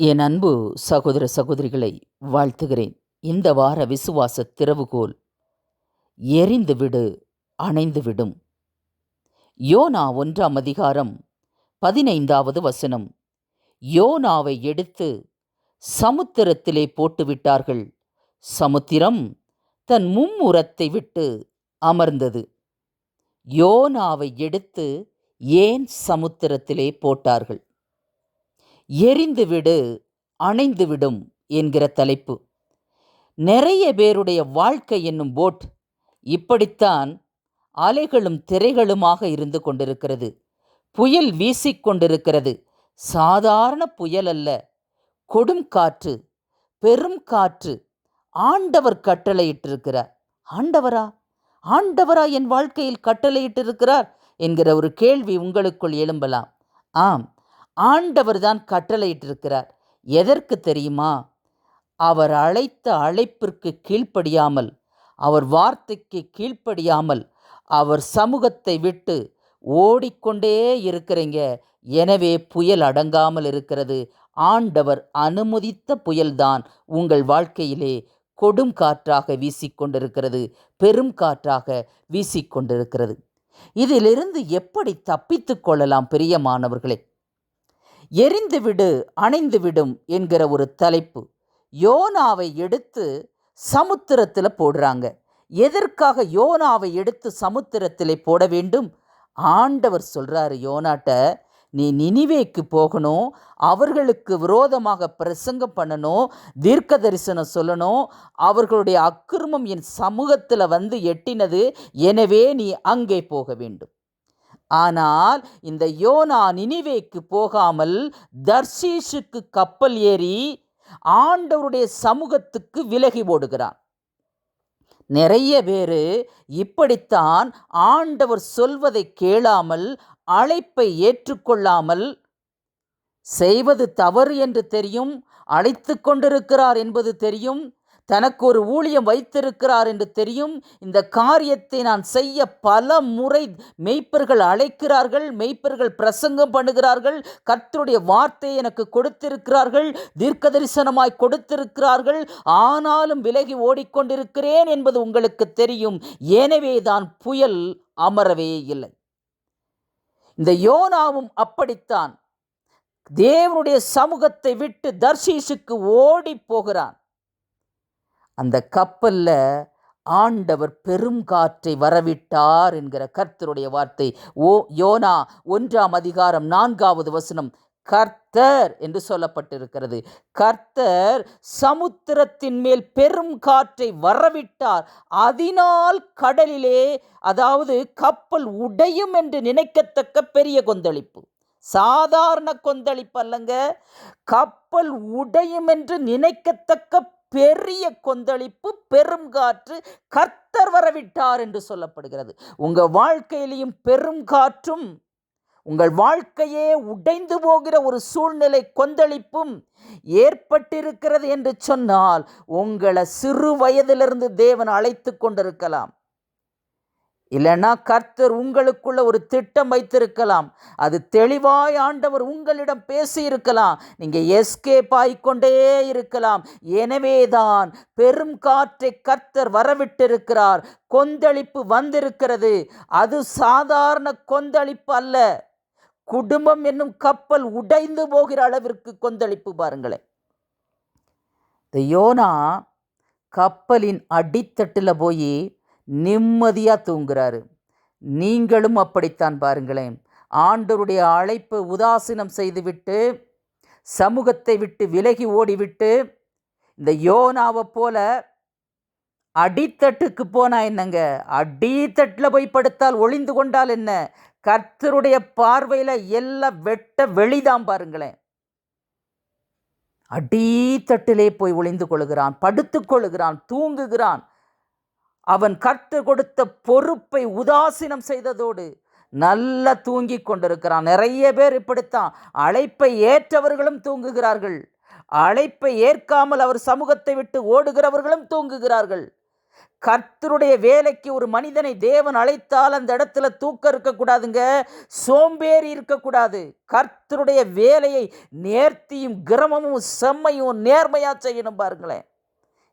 என் அன்பு சகோதர சகோதரிகளை வாழ்த்துகிறேன். இந்த வார விசுவாச திறவுகோல் எரிந்து விடு அணைந்து விடும் யோனா ஒன்றாம் அதிகாரம் பதினைந்தாவது வசனம். யோனாவை எடுத்து சமுத்திரத்திலே போட்டுவிட்டார்கள். சமுத்திரம் தன் மும்முரத்தை விட்டு அமர்ந்தது. யோனாவை எடுத்து ஏன் சமுத்திரத்திலே போட்டார்கள்? எரிந்துவிடு அணைந்துவிடும் என்கிற தலைப்பு. நிறைய பேருடைய வாழ்க்கை என்னும் போட் இப்படித்தான் அலைகளும் திரைகளுமாக இருந்து கொண்டிருக்கிறது. புயல் வீசிக்கொண்டிருக்கிறது சாதாரண புயல் அல்ல. கொடும் காற்று பெரும் காற்று. ஆண்டவர் கட்டளையிட்டிருக்கிறார். ஆண்டவரா? ஆண்டவரா என் வாழ்க்கையில் கட்டளையிட்டிருக்கிறார்? என்கிற ஒரு கேள்வி உங்களுக்குள் எழும்பலாம். ஆம். ஆண்டவர் தான் கட்டளையிட்டிருக்கிறார். எதற்கு தெரியுமா? அவர் அழைத்த அழைப்பிற்கு கீழ்ப்படியாமல் அவர் வார்த்தைக்கு கீழ்ப்படியாமல் அவர் சமூகத்தை விட்டு ஓடிக்கொண்டே இருக்கிறீங்க. எனவே புயல் அடங்காமல் இருக்கிறது. ஆண்டவர் அனுமதித்த புயல்தான் உங்கள் வாழ்க்கையிலே கொடும் காற்றாக வீசிக்கொண்டிருக்கிறது பெரும் காற்றாக வீசிக்கொண்டிருக்கிறது. இதிலிருந்து எப்படி தப்பித்து கொள்ளலாம் பிரியமானவர்களே? எரிந்துவிடு அணைந்துவிடும் என்கிற ஒரு தலைப்பு. யோனாவை எடுத்து சமுத்திரத்தில் போடுறாங்க. எதற்காக யோனாவை எடுத்து சமுத்திரத்தில் போட வேண்டும்? ஆண்டவர் சொல்கிறாரு யோனாட்ட நீ நினிவேக்கு போகணும் அவர்களுக்கு விரோதமாக பிரசங்கம் பண்ணணும் தீர்க்க தரிசனம் சொல்லணும் அவர்களுடைய அக்கிரமம் என் சமூகத்தில் வந்து எட்டினது எனவே நீ அங்கே போக வேண்டும். ஆனால் இந்த யோனா நினிவேக்கு போகாமல் தர்ஷீஷுக்கு கப்பல் ஏறி ஆண்டவருடைய சமூகத்துக்கு விலகி ஓடுகிறான். நிறைய பேர் இப்படித்தான் ஆண்டவர் சொல்வதை கேளாமல் அழைப்பை ஏற்றுக்கொள்ளாமல் செய்வது தவறு என்று தெரியும் அழைத்து கொண்டிருக்கிறார் என்பது தெரியும் தனக்கு ஒரு ஊழியம் வைத்திருக்கிறார் என்று தெரியும். இந்த காரியத்தை நான் செய்ய பல முறை மெய்ப்பர்கள் அழைக்கிறார்கள் மெய்ப்பர்கள் பிரசங்கம் பண்ணுகிறார்கள் கர்த்தருடைய வார்த்தை எனக்கு கொடுத்திருக்கிறார்கள் தீர்க்க தரிசனமாய் கொடுத்திருக்கிறார்கள். ஆனாலும் விலகி ஓடிக்கொண்டிருக்கிறேன் என்பது உங்களுக்கு தெரியும். எனவே தான் புயல் அமரவே இல்லை. இந்த யோனாவும் அப்படித்தான். தேவனுடைய சமூகத்தை விட்டு தர்ஷீஷுக்கு ஓடி போகிறான். அந்த கப்பலில் ஆண்டவர் பெரும் காற்றை வரவிட்டார் என்கிற கர்த்தருடைய வார்த்தை. ஓ யோனா ஒன்றாம் அதிகாரம் நான்காவது வசனம். கர்த்தர் என்று சொல்லப்பட்டிருக்கிறது. கர்த்தர் சமுத்திரத்தின் மேல் பெரும் காற்றை வரவிட்டார். அதனால் கடலிலே அதாவது கப்பல் உடையும் என்று நினைக்கத்தக்க பெரிய கொந்தளிப்பு. சாதாரண கொந்தளிப்பு அல்லங்க கப்பல் உடையும் என்று நினைக்கத்தக்க பெரிய கொந்தளிப்பு பெரும் காற்று கர்த்தர் வரவிட்டார் என்று சொல்லப்படுகிறது. உங்கள் வாழ்க்கையிலையும் பெரும் காற்றும் உங்கள் வாழ்க்கையே உடைந்து போகிற ஒரு சூழ்நிலை கொந்தளிப்பும் ஏற்பட்டிருக்கிறது என்று சொன்னால் உங்களை சிறு வயதிலிருந்து தேவன் அழைத்து கொண்டிருக்கலாம். இல்லைன்னா கர்த்தர் உங்களுக்குள்ள ஒரு திட்டம் வைத்திருக்கலாம். அது தெளிவாய் ஆண்டவர் உங்களிடம் பேசியிருக்கலாம். நீங்கள் எஸ்கேப் ஆகிக்கொண்டே இருக்கலாம். எனவேதான் பெரும் காற்றை கர்த்தர் வரவிட்டிருக்கிறார். கொந்தளிப்பு வந்திருக்கிறது. அது சாதாரண கொந்தளிப்பு அல்ல. குடும்பம் என்னும் கப்பல் உடைந்து போகிற அளவிற்கு கொந்தளிப்பு பாருங்களேன். யோனா கப்பலின் அடித்தட்டில் போய் நிம்மதியாக தூங்குறாரு. நீங்களும் அப்படித்தான் பாருங்களேன். ஆண்டவருடைய அழைப்பு உதாசீனம் செய்துவிட்டு சமூகத்தை விட்டு விலகி ஓடிவிட்டு இந்த யோனாவை போல அடித்தட்டுக்கு போனா என்னங்க? அடித்தட்டில் போய் படுத்தால் ஒளிந்து கொண்டால் என்ன? கர்த்தருடைய பார்வையில் எல்லாம் வெட்ட வெளிதான் பாருங்களேன். அடித்தட்டிலே போய் ஒளிந்து கொள்கிறான் படுத்து கொள்கிறான் தூங்குகிறான். அவன் கற்று கொடுத்த பொறுப்பை உதாசீனம் செய்ததோடு நல்லா தூங்கி கொண்டிருக்கிறான். நிறைய பேர் இப்படித்தான். அழைப்பை ஏற்றவர்களும் தூங்குகிறார்கள். அழைப்பை ஏற்காமல் அவர் சமூகத்தை விட்டு ஓடுகிறவர்களும் தூங்குகிறார்கள். கர்த்தருடைய வேலைக்கு ஒரு மனிதனை தேவன் அழைத்தால் அந்த இடத்துல தூக்கம் இருக்கக்கூடாதுங்க. சோம்பேறி இருக்கக்கூடாது. கர்த்தருடைய வேலையை நேர்த்தியும் கிரமமும் செம்மையும் நேர்மையாக செய்யணும் பாருங்களேன்.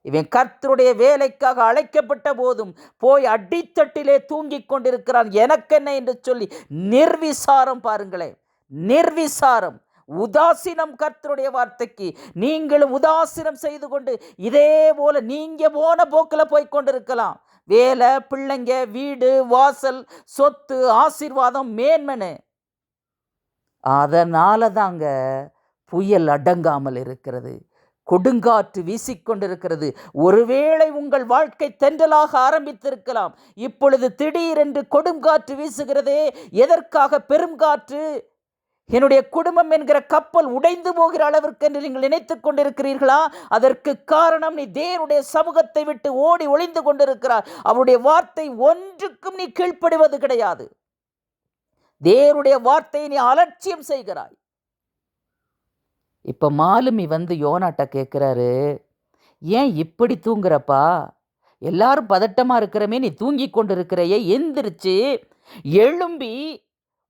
இவன் கர்த்தருடைய வேலைக்காக அழைக்கப்பட்ட போதும் போய் அடித்தட்டிலே தூங்கிக் கொண்டிருக்கிறான். எனக்கென்ன என்று சொல்லி நிர்விசாரம் பாருங்களேன். நிர்விசாரம். உதாசீனம் கர்த்தருடைய வார்த்தைக்கு. நீங்களும் உதாசீனம் செய்து கொண்டு இதே போல நீங்க போன போக்கில் போய் கொண்டிருக்கலாம். வேலை பிள்ளைங்க வீடு வாசல் சொத்து ஆசீர்வாதம் மேன்மனு அதனால தாங்க புயல் அடங்காமல் இருக்கிறது. கொடுங்காற்று வீசிக்கொண்டிருக்கிறது. ஒருவேளை உங்கள் வாழ்க்கை தென்றலாக ஆரம்பித்திருக்கலாம். இப்பொழுது திடீரென்று கொடுங்காற்று வீசுகிறதே எதற்காக பெருங்காற்று? என்னுடைய குடும்பம் என்கிற கப்பல் உடைந்து போகிற அளவிற்கு என்று நீங்கள் நினைத்துக் கொண்டிருக்கிறீர்களா? அதற்கு காரணம் நீ தேவனுடைய சமூகத்தை விட்டு ஓடி ஒளிந்து கொண்டிருக்கிறார். அவருடைய வார்த்தை ஒன்றுக்கும் நீ கீழ்ப்படுவது கிடையாது. தேவனுடைய வார்த்தையை நீ அலட்சியம் செய்கிறாய். இப்போ மாலுமி வந்து யோனாட்ட கேட்குறாரு ஏன் இப்படி தூங்குறப்பா? எல்லாரும் பதட்டமாக இருக்கிறமே நீ தூங்கி கொண்டு இருக்கிறையே எந்திரிச்சு எழும்பி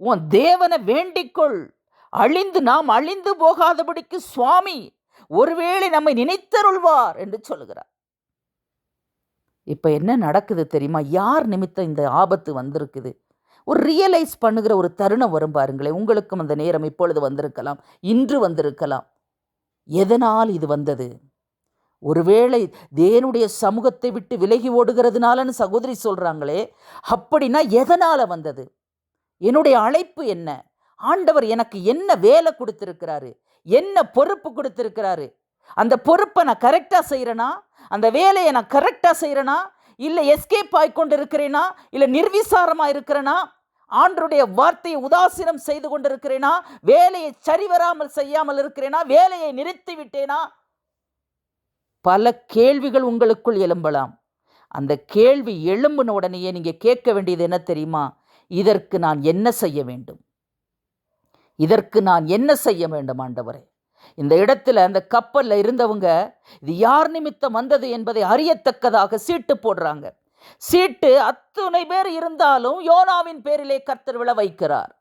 உன் தேவனை வேண்டிக்கொள். அழிந்து நாம் அழிந்து போகாதபடிக்கு சுவாமி ஒருவேளை நம்மை நினைத்தருள்வார் என்று சொல்கிறார் இப்போ என்ன நடக்குது தெரியுமா? யார் நிமித்தம் இந்த ஆபத்து வந்திருக்குது? ஒரு ரியலைஸ் பண்ணுகிற ஒரு தருணம் வரும் பாருங்களேன். உங்களுக்கும் அந்த நேரம் இப்பொழுது வந்திருக்கலாம். இன்று வந்திருக்கலாம். எதனால் இது வந்தது? ஒருவேளை தேனுடைய சமூகத்தை விட்டு விலகி ஓடுகிறதுனாலன்னு சகோதரி சொல்கிறாங்களே அப்படின்னா எதனால் வந்தது? என்னுடைய அழைப்பு என்ன? ஆண்டவர் எனக்கு என்ன வேலை கொடுத்துருக்கிறாரு? என்ன பொறுப்பு கொடுத்துருக்கிறாரு? அந்த பொறுப்பை நான் கரெக்டாக செய்கிறேனா அந்த வேலையை நான் கரெக்டாக செய்கிறேனா இல்லை எஸ்கேப் ஆகிக்கொண்டு இருக்கிறேனா இல்லை நிர்விசாரமாக இருக்கிறேனா? ஆண்டருடைய வார்த்தையை உதாசீனம் செய்து கொண்டிருக்கிறேனா? வேலையை சரிவராமல் செய்யாமல் இருக்கிறேனா? வேலையை நிறுத்தி விட்டேனா? பல கேள்விகள் உங்களுக்குள் எழும்பலாம். அந்த கேள்வி எழும்பின உடனேயே நீங்கள் கேட்க வேண்டியது என்ன தெரியுமா? இதற்கு நான் என்ன செய்ய வேண்டும்? இதற்கு நான் என்ன செய்ய வேண்டும் ஆண்டவரே? இந்த இடத்துல அந்த கப்பலில் இருந்தவங்க இது யார் நிமித்தம் வந்தது என்பதை அறியத்தக்கதாக சீட்டு போடுறாங்க. சீட்டு அத்துணை பேர் இருந்தாலும் யோனாவின் பேரிலே கர்த்தர் விழ வைக்கிறார்.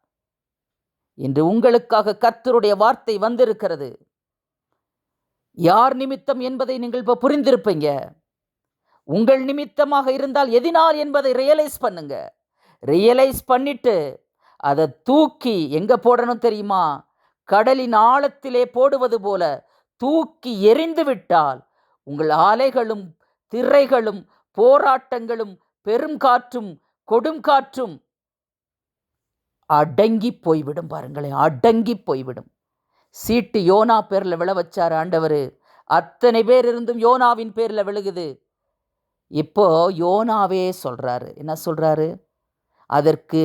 இன்று உங்களுக்காக கர்த்தருடைய வார்த்தை வந்திருக்கிறது. யார் நிமித்தம் என்பதை நீங்கள் இப்போ புரிந்திருப்பீங்க. உங்கள் நிமித்தமாக இருந்தால் எதினால் என்பதை ரியலைஸ் பண்ணுங்க. ரியலைஸ் பண்ணிட்டு அதை தூக்கி எங்கே போடணும் தெரியுமா? கடலின் ஆழத்திலே போடுவது போல தூக்கி எரிந்து விட்டால் உங்கள் ஆலைகளும் திரைகளும் போராட்டங்களும் பெருங்காற்றும் கொடுங்காற்றும் அடங்கி போய்விடும் பாருங்களேன் அடங்கி போய்விடும். சீட்டு யோனா பேரில் விழ வச்சார் ஆண்டவர். அத்தனை பேர் இருந்தும் யோனாவின் பேரில் விழுகுது. இப்போ யோனாவே சொல்கிறாரு என்ன சொல்கிறாரு அதற்கு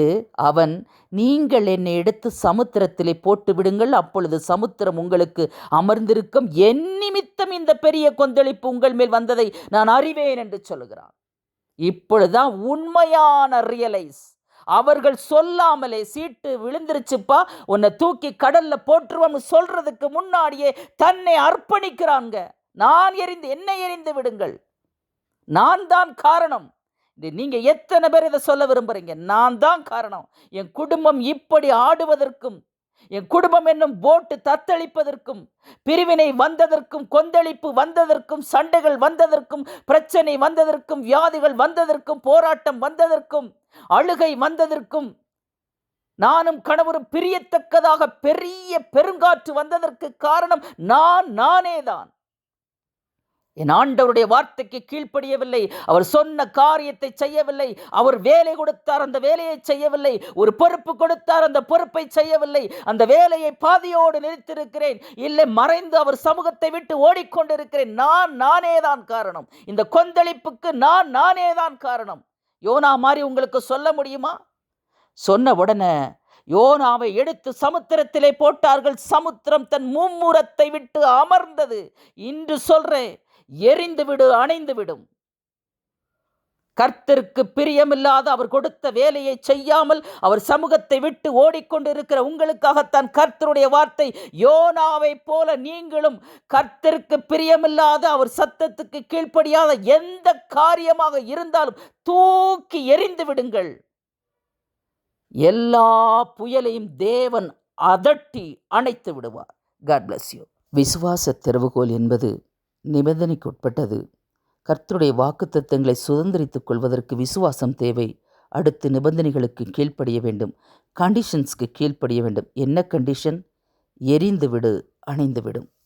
அவன் நீங்கள் என்னை எடுத்து சமுத்திரத்திலே போட்டு விடுங்கள் அப்பொழுது சமுத்திரம் உங்களுக்கு அமர்ந்திருக்கும். என் நிமித்தம் இந்த பெரிய கொந்தளிப்பு உங்கள் மேல் வந்ததை நான் அறிவேன் என்று சொல்லுகிறான். இப்பொழுதுதான் உண்மையான ரியலைஸ் அவர்கள் சொல்லாமலே சீட்டு விழுந்துருச்சுப்பா. உன்னை தூக்கி கடல்ல போட்டுருவோம்னு சொல்றதுக்கு முன்னாடியே தன்னை அர்ப்பணிக்கிறாங்க நான் எரிந்து என்னை எரிந்து விடுங்கள். நான் தான் காரணம். நீங்கள் எத்தனை பேர் இதை சொல்ல விரும்புகிறீங்க நான் தான் காரணம். என் குடும்பம் இப்படி ஆடுவதற்கும் என் குடும்பம் என்னும் போட்டு தத்தளிப்பதற்கும் பிரிவினை வந்ததற்கும் கொந்தளிப்பு வந்ததற்கும் சண்டைகள் வந்ததற்கும் பிரச்சனை வந்ததற்கும் வியாதிகள் வந்ததற்கும் போராட்டம் வந்ததற்கும் அழுகை வந்ததற்கும் நானும் கணவரும் பிரியத்தக்கதாக பெரிய பெருங்காற்று வந்ததற்கு காரணம் நான் நானே தான். என் ஆண்டவருடைய வார்த்தைக்கு கீழ்ப்படியவில்லை. அவர் சொன்ன காரியத்தை செய்யவில்லை. அவர் வேலை கொடுத்தார் அந்த வேலையை செய்யவில்லை. ஒரு பொறுப்பு கொடுத்தார் அந்த பொறுப்பை செய்யவில்லை. அந்த வேலையை பாதியோடு நிறுத்திருக்கிறேன் இல்லை மறைந்து அவர் சமூகத்தை விட்டு ஓடிக்கொண்டிருக்கிறேன். நான் நானே தான் காரணம். இந்த கொந்தளிப்புக்கு நான் நானே தான் காரணம். யோனா மாதிரி உங்களுக்கு சொல்ல முடியுமா? சொன்ன உடனே யோனாவை எடுத்து சமுத்திரத்திலே போட்டார்கள். சமுத்திரம் தன் மும்முரத்தை விட்டு அமர்ந்தது. இன்று சொல்றேன் எரிந்துவிடு விடு அணைந்து விடும். கர்த்தருக்கு பிரியமில்லாத அவர் கொடுத்த வேலையை செய்யாமல் அவர் சமூகத்தை விட்டு ஓடிக்கொண்டிருக்கிற உங்களுக்காகத்தான் கர்த்தருடைய வார்த்தை யோனாவை போல நீங்களும் கர்த்தருக்கு பிரியமில்லாத அவர் சத்தத்துக்கு கீழ்ப்படியாத எந்த காரியமாக இருந்தாலும் தூக்கி எறிந்து விடுங்கள். எல்லா புயலையும் தேவன் அதட்டி அணைத்து விடுவார். காட் பிளஸ் யூ விசுவாச திறவுகோல் என்பது நிபந்தனைக்குட்பட்டது. கர்த்தருடைய வாக்குத்தத்தங்களை சுதந்திரித்துக் கொள்வதற்கு விசுவாசம் தேவை. அடுத்து நிபந்தனைகளுக்கு கீழ்ப்படிய வேண்டும். கண்டிஷன்ஸ்க்கு கீழ்ப்படிய வேண்டும். என்ன கண்டிஷன் எரிந்துவிடு அணைந்துவிடும்.